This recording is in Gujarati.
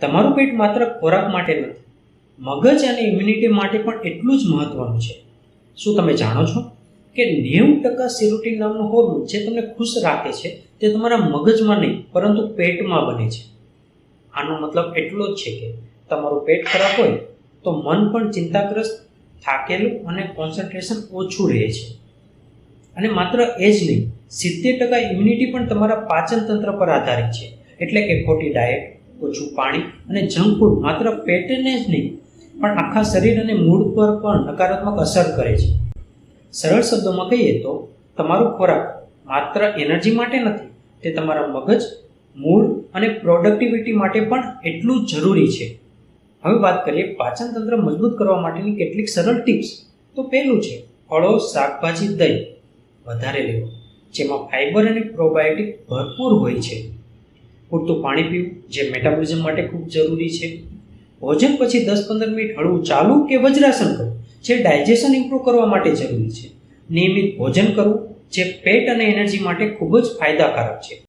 તમારું પેટ માત્ર ખોરાક માટે નથી. મગજ અને ઇમ્યુનિટી માટે પણ એટલું જ મહત્વનું છે. શું તમે જાણો છો કે નેવું ટકા સેરોટીન નામનું હોર્મોન જે તમને ખુશ રાખે છે તે તમારા મગજમાં નહીં, પરંતુ પેટમાં બને છે. આનો મતલબ એટલો જ છે કે તમારું પેટ ખરાબ હોય તો મન પણ ચિંતાગ્રસ્ત, થાકેલું અને કોન્સન્ટ્રેશન ઓછું રહે છે. અને માત્ર એ જ નહીં, સિત્તેર ટકા ઇમ્યુનિટી પણ તમારા પાચન તંત્ર પર આધારિત છે. એટલે કે ખોટી ડાયટ ઓછું પાણી અને જંક ફૂડ માત્ર પેટને જ નહીં, પણ આખા શરીર અને મૂડ પર પણ નકારાત્મક અસર કરે છે. સરળ શબ્દોમાં કહીએ તો, તમારો ખોરાક માત્ર એનર્જી માટે નથી, તે તમારા મગજ મૂડ અને પ્રોડક્ટિવિટી માટે પણ એટલું જરૂરી છે. હવે વાત કરીએ પાચન તંત્ર મજબૂત કરવા માટેની કેટલીક સરળ ટિપ્સ. તો પહેલું છે, ફળો, શાકભાજી, દહીં વધારે લેવો, જેમાં ફાઇબર અને પ્રોબાયોટિક ભરપૂર હોય છે. પૂરતું પાણી પીવું, જે મેટાબોલિઝમ માટે ખૂબ જરૂરી છે. ભોજન પછી દસ પંદર મિનિટ હળવું ચાલવું કે વજ્રાસન કરવું, જે ડાયજેશન ઇમ્પ્રૂવ કરવા માટે જરૂરી છે. નિયમિત ભોજન કરવું, જે પેટ અને એનર્જી માટે ખૂબ જ ફાયદાકારક છે.